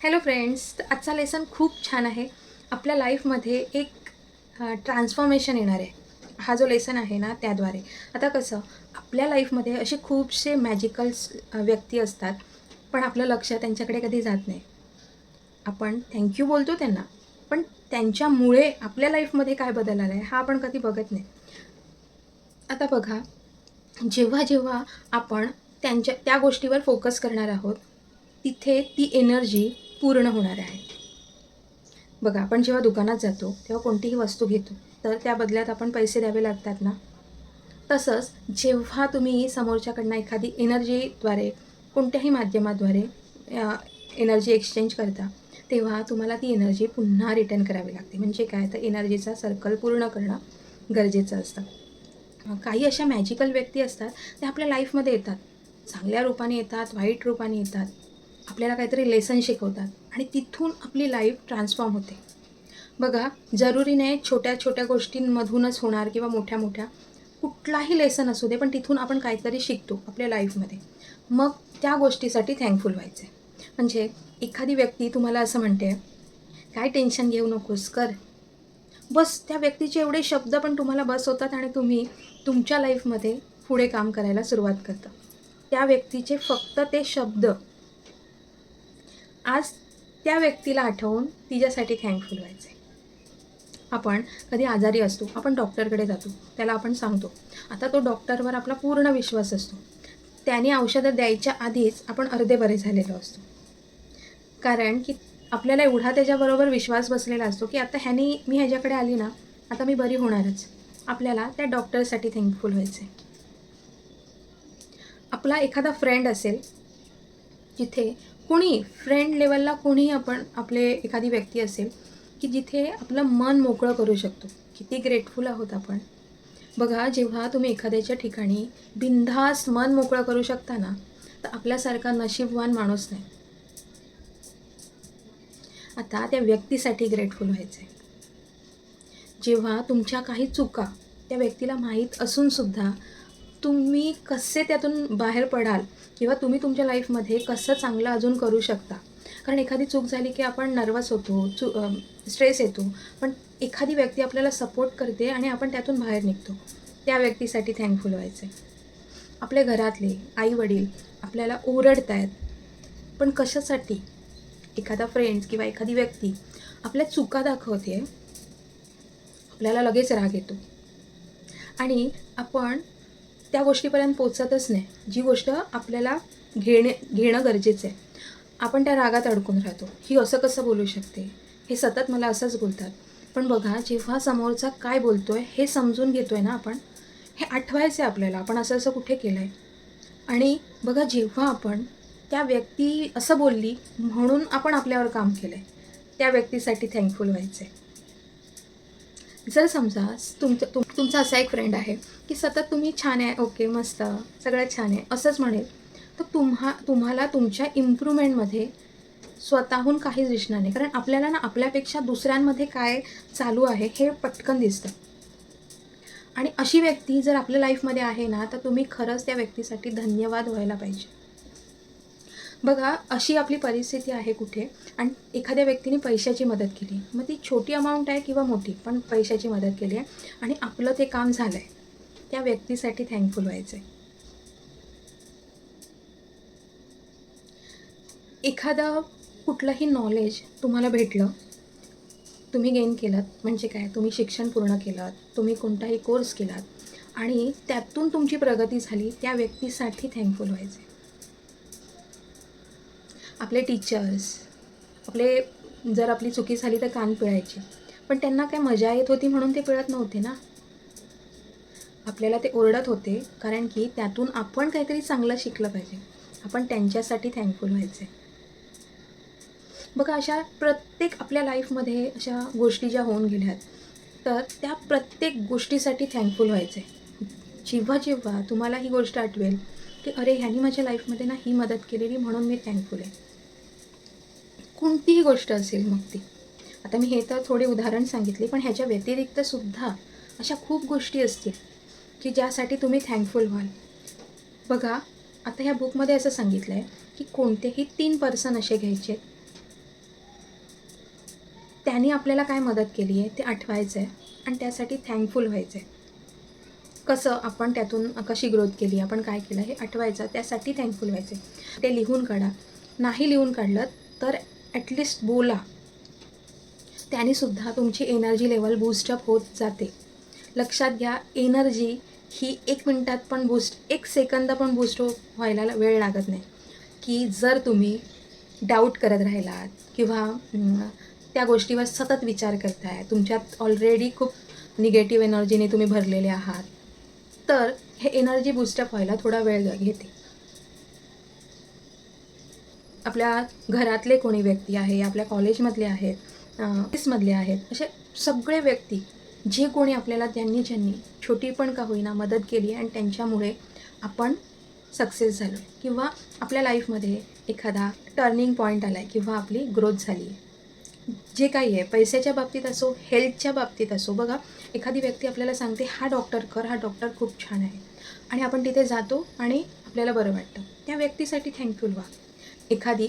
Hello friends आजचा lesson खूप छान आहे. आपल्या लाईफमध्ये एक ट्रान्सफॉर्मेशन येणार आहे. हा जो लेसन आहे ना त्याद्वारे. आता कसं आपल्या लाईफमध्ये असे खूपसे मॅजिकल्स व्यक्ती असतात पण आपलं लक्ष त्यांच्याकडे कधी जात नाही. आपण थँक्यू बोलतो त्यांना पण त्यांच्यामुळे आपल्या लाईफमध्ये काय बदल आला आहे हा आपण कधी बघत नाही. आता बघा जेव्हा जेव्हा आपण त्यांच्या त्या गोष्टीवर फोकस करणार आहोत तिथे ती एनर्जी पूर्ण होणार आहे. बघा आपण जेव्हा दुकानात जातो तेव्हा कोणतीही वस्तू घेतो तर त्या बदल्यात आपण पैसे द्यावे लागतात ना? तसंच जेव्हा तुम्ही समोरच्याकडनं एखादी एनर्जीद्वारे कोणत्याही माध्यमाद्वारे एनर्जी एक्सचेंज करता तेव्हा तुम्हाला ती एनर्जी पुन्हा रिटर्न करावी लागते. म्हणजे काय? तर एनर्जीचा सर्कल पूर्ण करणं गरजेचं असतं. काही अशा मॅजिकल व्यक्ती असतात त्या आपल्या लाईफमध्ये येतात. चांगल्या रूपाने येतात वाईट रूपाने येतात. आपल्याला काहीतरी लेसन शिकवतात आणि तिथून आपली लाईफ ट्रान्सफॉर्म होते. बघा जरुरी नाही छोट्या छोट्या गोष्टींमधूनच होणार किंवा मोठ्या मोठ्या. कुठलाही लेसन असू दे पण तिथून आपण काहीतरी शिकतो आपल्या लाईफमध्ये मग त्या गोष्टीसाठी थँकफुल व्हायचे म्हणजे एखादी व्यक्ती तुम्हाला असं म्हणते काय टेन्शन घेऊ नकोस कर. बस त्या व्यक्तीचे एवढे शब्द पण तुम्हाला बस होतात आणि तुम्ही तुमच्या लाईफमध्ये पुढे काम करायला सुरुवात करता. त्या व्यक्तीचे फक्त ते शब्द आज त्या व्यक्तीला आठवून तिच्यासाठी थँकफुल व्हायचे आपण कधी आजारी असतो आपण डॉक्टरकडे जातो त्याला आपण सांगतो. आता तो डॉक्टरवर आपला पूर्ण विश्वास असतो. त्याने औषधं द्यायच्या आधीच आपण अर्धे बरे झालेलो असतो. कारण की आपल्याला एवढा त्याच्याबरोबर विश्वास बसलेला असतो की आता ह्याने मी ह्याच्याकडे आली ना आता मी बरी होणारच. आपल्याला त्या डॉक्टरसाठी थँकफुल व्हायचं आहे आपला एखादा फ्रेंड असेल जिथे कोणी फ्रेंड लेवलला कोणीही आपण आपले एखादी व्यक्ती असेल की जिथे आपलं मन मोकळं करू शकतो. किती ग्रेटफुल आहोत आपण. बघा जेव्हा तुम्ही एखाद्याच्या ठिकाणी बिनधास्त मन मोकळं करू शकता ना तर आपल्यासारखा नशीबवान माणूस नाही. आता त्या व्यक्तीसाठी ग्रेटफुल व्हायचं आहे जेव्हा तुमच्या काही चुका त्या व्यक्तीला माहीत असूनसुद्धा तुम्ही कसे त्यातून बाहेर पडाल किंवा तुम्ही तुमच्या लाईफमध्ये कसं चांगलं अजून करू शकता? कारण एखादी चूक झाली की आपण नर्वस होतो चू स्ट्रेस येतो पण एखादी व्यक्ती आपल्याला सपोर्ट करते आणि आपण त्यातून बाहेर निघतो. त्या व्यक्तीसाठी थँकफुल व्हायचे आपल्या घरातले आई वडील आपल्याला ओरडत आहेत पण कशासाठी? एखादा फ्रेंड्स किंवा एखादी व्यक्ती आपल्या चुका दाखवते आपल्याला लगेच राग येतो. आणि आपण त्या गोष्टीपर्यंत पोचतच नाही. जी गोष्ट आपल्याला घेणे घेणं गरजेचं आहे. आपण त्या रागात अडकून राहतो. ही असं कसं बोलू शकते? हे सतत मला असंच बोलतात. पण बघा जेव्हा समोरचा काय बोलतो आहे हे समजून घेतो आहे ना आपण हे आठवायचं आहे आपल्याला. आपण असं असं कुठे केलं आहे आणि बघा जेव्हा आपण त्या व्यक्ती असं बोलली म्हणून आपण आपल्यावर काम केलं आहे त्या व्यक्तीसाठी थँकफुल व्हायचं आहे जर समजा तुमचं तुम तुमचा असा एक फ्रेंड आहे की सतत तुम्ही छान आहे ओके मस्त सगळं छान आहे असंच म्हणेल तर तुम्हा तुम्हाला तुमच्या इम्प्रूव्हमेंटमध्ये स्वतःहून काहीच दिसणार नाही. कारण आपल्याला ना आपल्यापेक्षा दुसऱ्यांमध्ये काय चालू आहे हे पटकन दिसतं. आणि अशी व्यक्ती जर आपल्या लाईफमध्ये आहे ना तर तुम्ही खरंच त्या व्यक्तीसाठी धन्यवाद व्हायला पाहिजे. बघा अशी आपली परिस्थिती आहे कुठे? आणि एखाद्या व्यक्तीने पैशाची मदत केली. मग ती छोटी अमाऊंट आहे किंवा मोठी पण पैशाची मदत केली आहे. आणि आपलं ते काम झालं आहे त्या व्यक्तीसाठी थँकफुल व्हायचं आहे एखादं कुठलंही नॉलेज तुम्हाला भेटलं तुम्ही गेन केलात म्हणजे काय? तुम्ही शिक्षण पूर्ण केलात तुम्ही कोणताही कोर्स केलात आणि त्यातून तुमची प्रगती झाली त्या व्यक्तीसाठी थँकफुल व्हायचे आपले टीचर्स आपले जर आपली चुकी झाली तर कान पिळायचे. पण त्यांना काय मजा येत होती म्हणून ते पिळत नव्हते ना? आपल्याला ते ओरडत होते कारण की त्यातून आपण काहीतरी चांगलं शिकलं पाहिजे. आपण त्यांच्यासाठी थँकफुल व्हायचे. बघा अशा प्रत्येक आपल्या लाईफमध्ये अशा गोष्टी ज्या होऊन गेल्यात तर त्या प्रत्येक गोष्टीसाठी थँकफुल व्हायचे. जेव्हा जेव्हा तुम्हाला ही गोष्ट आठवेल की अरे ह्यानी माझ्या लाईफमध्ये ना ही मदत केलेली म्हणून मी थँकफुल आहे. कोणतीही गोष्ट असेल मग ती. आता मी हे तर थोडे उदाहरण सांगितले पण ह्याच्या व्यतिरिक्त सुद्धा अशा खूप गोष्टी असतील की ज्यासाठी तुम्ही थँकफुल व्हाल. बघा आता ह्या बुकमध्ये असं सांगितलं आहे की कोणतेही तीन पर्सन असे घ्यायचे. त्यांनी आपल्याला काय मदत केली आहे? ते आठवायचं आहे आणि त्यासाठी थँकफुल व्हायचं आहे कसं आपण त्यातून कशी ग्रोथ केली? आपण काय केलं? हे आठवायचं. त्यासाठी थँकफुल व्हायचं ते लिहून काढा. नाही लिहून काढलं तर ॲटलिस्ट बोला. त्यानेसुद्धा तुमची एनर्जी लेवल बूस्टअप होत जाते. लक्षात घ्या एनर्जी ही एक मिनटात पण बूस्ट एक सेकंद पण बूस्ट व्हायला वेळ लागत नाही. की जर तुम्ही डाऊट करत राहिलात किंवा त्या गोष्टीवर सतत विचार करताय तुमच्यात ऑलरेडी खूप निगेटिव्ह एनर्जीने तुम्ही भरलेले आहात तर हे एनर्जी बूस्टअप व्हायला थोडा वेळ घेते. आपल्या घरातले कोणी व्यक्ती आहे आपल्या कॉलेजमधले आहेत ऑफिसमधले आहेत असे सगळे व्यक्ती जे कोणी आपल्याला त्यांनी ज्यांनी छोटी पण का होईना मदत केली आणि त्यांच्यामुळे आपण सक्सेस झालो. किंवा आपल्या लाईफमध्ये एखादा टर्निंग पॉईंट आला आहे किंवा आपली ग्रोथ झाली. आहे जे काही आहे पैशाच्या बाबतीत असो हेल्थच्या बाबतीत असो बघा एखादी व्यक्ती आपल्याला सांगते हा डॉक्टर कर हा डॉक्टर खूप छान आहे. आणि आपण तिथे जातो आणि आपल्याला बरं वाटतं. त्या व्यक्तीसाठी थँकफुल व्हा. एखादी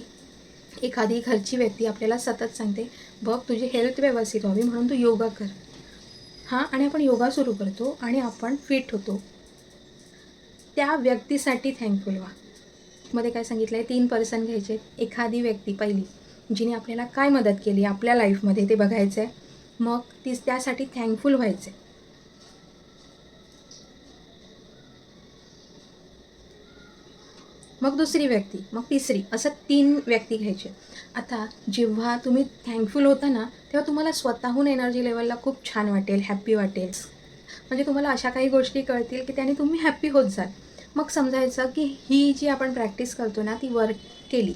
एखादी घरची व्यक्ती आपल्याला सतत सांगते बघ तुझी हेल्थ व्यवस्थित व्हावी म्हणून तू योगा कर. हां आणि आपण योगा सुरू करतो आणि आपण फिट होतो. त्या व्यक्तीसाठी थँकफुल व्हा. मध्ये काय सांगितलं आहे तीन पर्सन घ्यायचे. एखादी व्यक्ती पहिली जिने आपल्याला काय मदत केली आपल्या लाईफमध्ये ते बघायचं आहे मग ती त्यासाठी थँकफुल व्हायचं आहे मग दुसरी व्यक्ती मग तिसरी असं तीन व्यक्ती घ्यायचे. आता जेव्हा तुम्ही थँकफुल होता ना तेव्हा तुम्हाला स्वतःहून एनर्जी लेवलला खूप छान वाटेल हॅप्पी वाटेल. म्हणजे तुम्हाला अशा काही गोष्टी कळतील की त्याने तुम्ही हॅप्पी होत जाल. मग समजायचं की ही जी आपण प्रॅक्टिस करतो ना ती वर्क केली.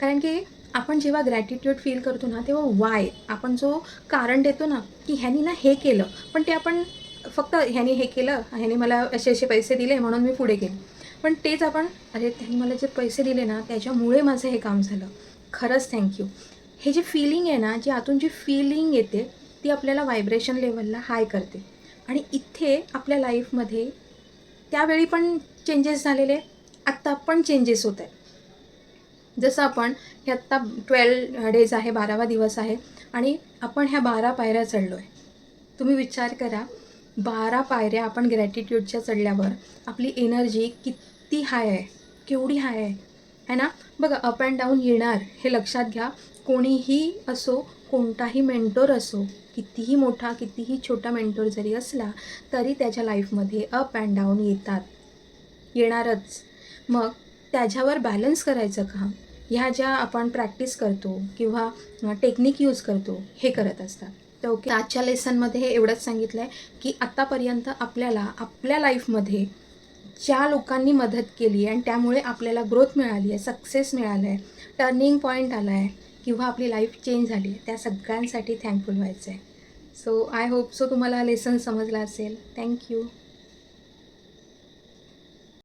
कारण की आपण जेव्हा ग्रॅटिट्यूड फील करतो ना तेव्हा वाय आपण जो कारण देतो ना की ह्यानी ना हे केलं पण ते आपण फक्त ह्याने हे केलं ह्याने मला असे असे पैसे दिले म्हणून मी पुढे गेले. पण तेच आपण अरे त्यांनी मला जे पैसे दिले ना त्याच्यामुळे माझं हे काम झालं. खरंच थँक्यू हे जे फिलिंग आहे ना जी आतून जी फिलिंग येते ती आपल्याला व्हायब्रेशन लेवलला हाय करते. आणि इथे आपल्या लाईफमध्ये त्यावेळी पण चेंजेस झालेले आत्ता पण चेंजेस होत आहेत. जसं आपण हे आत्ता ट्वेल्व डेज आहे बारावा दिवस आहे आणि आपण ह्या बारा पायऱ्या चढलो आहे तुम्ही विचार करा बारा पायऱ्या आपण ग्रॅटिट्यूडच्या चढल्यावर आपली एनर्जी किती हाय आहे केवढी हाय आहे. है ना? बघा अप अँड डाऊन येणार हे लक्षात घ्या. कोणीही असो कोणताही मेंटोर असो कितीही मोठा कितीही छोटा मेंटोर जरी असला तरी त्याच्या लाईफमध्ये अप अँड डाऊन येतात. येणारच. मग त्याच्यावर बॅलन्स करायचं का? ह्या ज्या आपण प्रॅक्टिस करतो किंवा टेक्निक यूज करतो हे करत असतात. तर ओके? आजच्या लेसनमध्ये हे एवढंच सांगितलं आहे की आत्तापर्यंत आपल्याला आपल्या लाईफमध्ये ज्या लोकांनी मदत केली आहे आणि त्यामुळे आपल्याला ग्रोथ मिळाली आहे सक्सेस मिळालं आहे टर्निंग पॉईंट आला आहे किंवा आपली लाईफ चेंज झाली आहे त्या सगळ्यांसाठी थँकफुल व्हायचं आहे सो आय होप सो तुम्हाला लेसन समजला असेल. Thank you